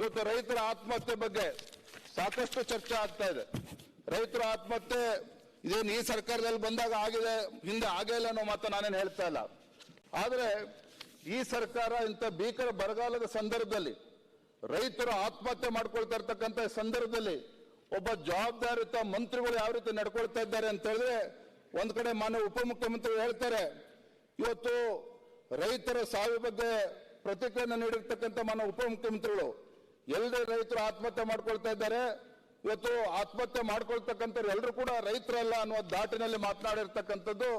ಇವತ್ತು ರೈತರ ಆತ್ಮಹತ್ಯೆ ಬಗ್ಗೆ ಸಾಕಷ್ಟು ಚರ್ಚೆ ಆಗ್ತಾ ಇದೆ. ರೈತರ ಆತ್ಮಹತ್ಯೆ ಇದೇನು ಈ ಸರ್ಕಾರದಲ್ಲಿ ಬಂದಾಗ ಆಗಿದೆ, ಹಿಂದೆ ಆಗೇ ಇಲ್ಲ ಅನ್ನೋ ಮಾತು ನಾನೇನು ಹೇಳ್ತಾ ಇಲ್ಲ. ಆದರೆ ಈ ಸರ್ಕಾರ ಇಂಥ ಭೀಕರ ಬರಗಾಲದ ಸಂದರ್ಭದಲ್ಲಿ ರೈತರು ಆತ್ಮಹತ್ಯೆ ಮಾಡ್ಕೊಳ್ತಾ ಇರ್ತಕ್ಕಂಥ ಸಂದರ್ಭದಲ್ಲಿ ಒಬ್ಬ ಜವಾಬ್ದಾರಿತ ಮಂತ್ರಿಗಳು ಯಾವ ರೀತಿ ನಡ್ಕೊಳ್ತಾ ಇದ್ದಾರೆ ಅಂತ ಹೇಳಿದ್ರೆ ಒಂದ್ ಕಡೆ ಮಾನ್ಯ ಉಪಮುಖ್ಯಮಂತ್ರಿ ಹೇಳ್ತಾರೆ, ಇವತ್ತು ರೈತರ ಸಾವಿನ ಬಗ್ಗೆ ಪ್ರತಿಕ್ರಿಯೆಯನ್ನು ನೀಡಿರ್ತಕ್ಕಂಥ ಮಾನ್ಯ ಉಪಮುಖ್ಯಮಂತ್ರಿಗಳು ಎಲ್ಲರೂ ರೈತರು ಆತ್ಮಹತ್ಯೆ ಮಾಡ್ಕೊಳ್ತಾ ಇದ್ದಾರೆ, ಇವತ್ತು ಆತ್ಮಹತ್ಯೆ ಮಾಡ್ಕೊಳ್ತಕ್ಕಂಥವ್ರು ಎಲ್ಲರೂ ಕೂಡ ರೈತರಲ್ಲ ಅನ್ನುವ ದಾಟಿನಲ್ಲಿ ಮಾತನಾಡಿರ್ತಕ್ಕಂಥದ್ದು,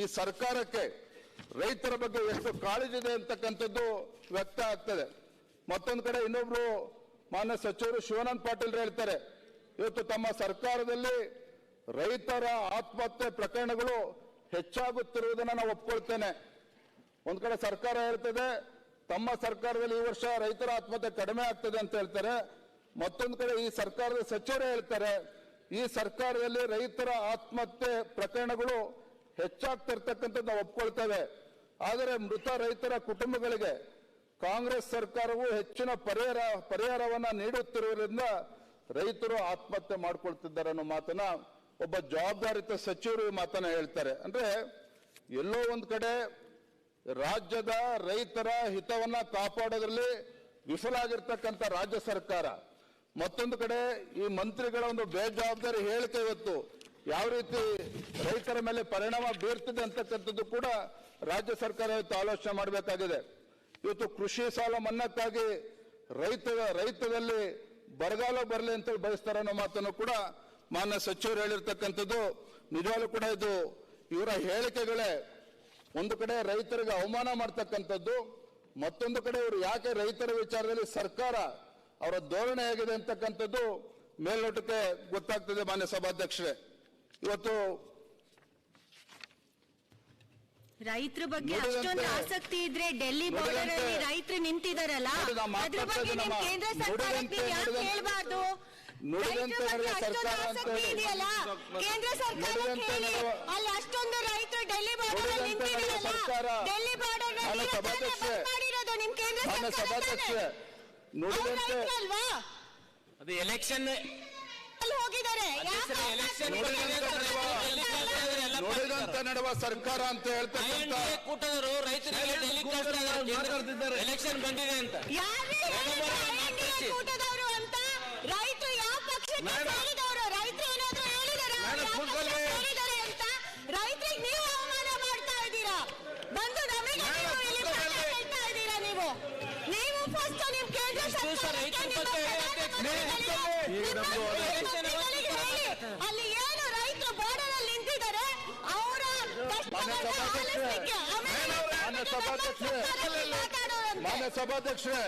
ಈ ಸರ್ಕಾರಕ್ಕೆ ರೈತರ ಬಗ್ಗೆ ಎಷ್ಟು ಕಾಳಜಿ ಇದೆ ಅಂತಕ್ಕಂಥದ್ದು ವ್ಯಕ್ತ ಆಗ್ತದೆ. ಮತ್ತೊಂದು ಕಡೆ ಇನ್ನೊಬ್ರು ಮಾನ್ಯ ಸಚಿವರು ಶಿವಾನಂದ ಪಾಟೀಲ್ ಹೇಳ್ತಾರೆ, ಇವತ್ತು ತಮ್ಮ ಸರ್ಕಾರದಲ್ಲಿ ರೈತರ ಆತ್ಮಹತ್ಯೆ ಪ್ರಕರಣಗಳು ಹೆಚ್ಚಾಗುತ್ತಿರುವುದನ್ನು ನಾವು ಒಪ್ಕೊಳ್ತೇನೆ. ಒಂದು ಕಡೆ ಸರ್ಕಾರ ಹೇಳ್ತದೆ ತಮ್ಮ ಸರ್ಕಾರದಲ್ಲಿ ಈ ವರ್ಷ ರೈತರ ಆತ್ಮಹತ್ಯೆ ಕಡಿಮೆ ಆಗ್ತದೆ ಅಂತ ಹೇಳ್ತಾರೆ. ಮತ್ತೊಂದು ಕಡೆ ಈ ಸರ್ಕಾರದ ಸಚಿವರು ಹೇಳ್ತಾರೆ, ಈ ಸರ್ಕಾರದಲ್ಲಿ ರೈತರ ಆತ್ಮಹತ್ಯೆ ಪ್ರಕರಣಗಳು ಹೆಚ್ಚಾಗ್ತಿರ್ತಕ್ಕಂಥದ್ದು ನಾವು ಒಪ್ಕೊಳ್ತೇವೆ ಆದರೆ ಮೃತ ರೈತರ ಕುಟುಂಬಗಳಿಗೆ ಕಾಂಗ್ರೆಸ್ ಸರ್ಕಾರವು ಹೆಚ್ಚಿನ ಪರಿಹಾರ, ಪರಿಹಾರವನ್ನ ನೀಡುತ್ತಿರುವುದರಿಂದ ರೈತರು ಆತ್ಮಹತ್ಯೆ ಮಾಡ್ಕೊಳ್ತಿದ್ದಾರೆ ಅನ್ನೋ ಮಾತನ್ನ ಒಬ್ಬ ಜವಾಬ್ದಾರಿತ ಸಚಿವರು ಈ ಮಾತನ್ನ ಹೇಳ್ತಾರೆ. ಅಂದ್ರೆ ಎಲ್ಲೋ ಒಂದು ಕಡೆ ರಾಜ್ಯದ ರೈತರ ಹಿತವನ್ನ ಕಾಪಾಡೋದ್ರಲ್ಲಿ ವಿಫಲ ಆಗಿರ್ತಕ್ಕಂಥ ರಾಜ್ಯ ಸರ್ಕಾರ. ಮತ್ತೊಂದು ಕಡೆ ಈ ಮಂತ್ರಿಗಳ ಒಂದು ಬೇಜವಾಬ್ದಾರಿ ಹೇಳಿಕೆ ಇವತ್ತು. ಯಾವ ರೀತಿ ರೈತರ ಮೇಲೆ ಪರಿಣಾಮ ಬೀರ್ತಿದೆ ಅಂತಕ್ಕಂಥದ್ದು ಕೂಡ ರಾಜ್ಯ ಸರ್ಕಾರ ಇವತ್ತು ಆಲೋಚನೆ ಮಾಡಬೇಕಾಗಿದೆ. ಇವತ್ತು ಕೃಷಿ ಸಾಲ ಮನ್ನಾಕ್ಕಾಗಿ ರೈತ, ರೈತದಲ್ಲಿ ಬರಗಾಲ ಬರಲಿ ಅಂತ ಬಯಸ್ತಾರೆ ಅನ್ನೋ ಮಾತನ್ನು ಕೂಡ ಮಾನ್ಯ ಸಚಿವರು ಹೇಳಿರ್ತಕ್ಕಂಥದ್ದು. ನಿಜವಾಗ್ಲೂ ಕೂಡ ಇದು ಇವರ ಹೇಳಿಕೆಗಳೇ ಒಂದು ಕಡೆ ರೈತರಿಗೆ ಅವಮಾನ ಮಾಡ್ತಕ್ಕಂಥದ್ದು ಮತ್ತೊಂದು ಕಡೆ ಇವರು ಯಾಕೆ ರೈತರ ವಿಚಾರದಲ್ಲಿ ಸರ್ಕಾರ ಅವರ ಧೋರಣೆ ಆಗಿದೆ ಅಂತಕ್ಕಂಥದ್ದು ಮೇಲ್ನೋಟಕ್ಕೆ ಗೊತ್ತಾಗ್ತದೆ ಮಾನ್ಯ ಸಭಾಧ್ಯಕ್ಷರೇ. ಇವತ್ತು ರೈತರ ಬಗ್ಗೆ ಅಷ್ಟೊಂದು ಆಸಕ್ತಿ ಇದ್ರೆ ಡೆಲ್ಲಿ ಬಾರ್ಡರ್ ಅಲ್ಲಿ ರೈತರು ನಿಂತಿದಾರಲ್ಲ? ಅದ್ರ ಬಗ್ಗೆ ಕೇಂದ್ರ ಸರ್ಕಾರಕ್ಕೆ ಯಾಕೆ ಹೇಳ್ಬಾರ್ದು? ನುಡಿದಂತೆ ನಡೆದ ಸರ್ಕಾರ ಅಂತ ಹೇಳಿ. ಇದೆಯಲ್ಲ? ಕೇಂದ್ರ ಸರ್ಕಾರ ಅಲ್ಲಿ ಅಷ್ಟೊಂದು ರೈತರು ಡೆಲ್ಲಿ ಬಾರ್ಡರ್ ಅಲ್ಲಿ ನುಡಿದಂತೆ ಸರ್ಕಾರ. ಡೆಲ್ಲಿ ಬಾರ್ಡರ್ ಸಭಾಧ್ಯಕ್ಷೆ. ಮಾಡಿರೋದು ನಿಮ್ ಕೇಂದ್ರ ಮಾನ್ಯ ಸರ್ಕಾರ ಅಲ್ವಾ ನುಡಿದಂತೆ ಅದು ಎಲೆಕ್ಷನ್ ಅಲ್ಲಿ ಹೋಗಿದ್ದಾರೆ. ನುಡಿದಂತೆ ನಡೆವ ಸರ್ಕಾರ ಅಂತ ಹೇಳ್ತಕ್ಕಂಥ ಕೂಟದರು ರೈತರಿಗೆ ಡೆಲ್ಲಿ ಮಾತಾಡ್ತಿದ್ದಾರೆ. ಎಲೆಕ್ಷನ್ ಬಂದಿದೆ ಅಂತ ಯಾರೇ ಹೇಳಿದ್ರು INDA ಕೂಟದವರು ಅಂತ ರೈತರು ಯಾವ ಪಕ್ಷಕ್ಕೆ ಮೇಡಮ್. ಸೇರಿದವರು ರೈತರು ಏನಾದ್ರು ಹೇಳಿದಾರ ಮೇಡಮ್, ಯಾವ ಕೂತ್ಕೊಳ್ಳಿ. ಪಕ್ಷಕ್ಕೆ ಸೇರಿದ್ದಾರೆ ಅಂತ ರೈತರಿಗೆ ನೀವು ಅವಮಾನ ಮಾಡ್ತಾ ಇದ್ದೀರಾ? ಬಂದು ನಮಗೆ ಹೇಳ್ತಾ ಇದ್ದೀರಾ ನೀವು? ನೀವು ಫಸ್ಟ್ ನಿಮ್ ಕೇಂದ್ರ ಅಲ್ಲಿ ಏನು ರೈತರು ಬಾರ್ಡರ್ ಅಲ್ಲಿ ನಿಂತಿದ್ದಾರೆ ಅವರ ಮಾನ್ಯ ಸಭಾಧ್ಯಕ್ಷರೇ, ಮಾನ್ಯ ಸಭಾಧ್ಯಕ್ಷರೇ, ಮಾನ್ಯ ಸಭಾಧ್ಯಕ್ಷರೇ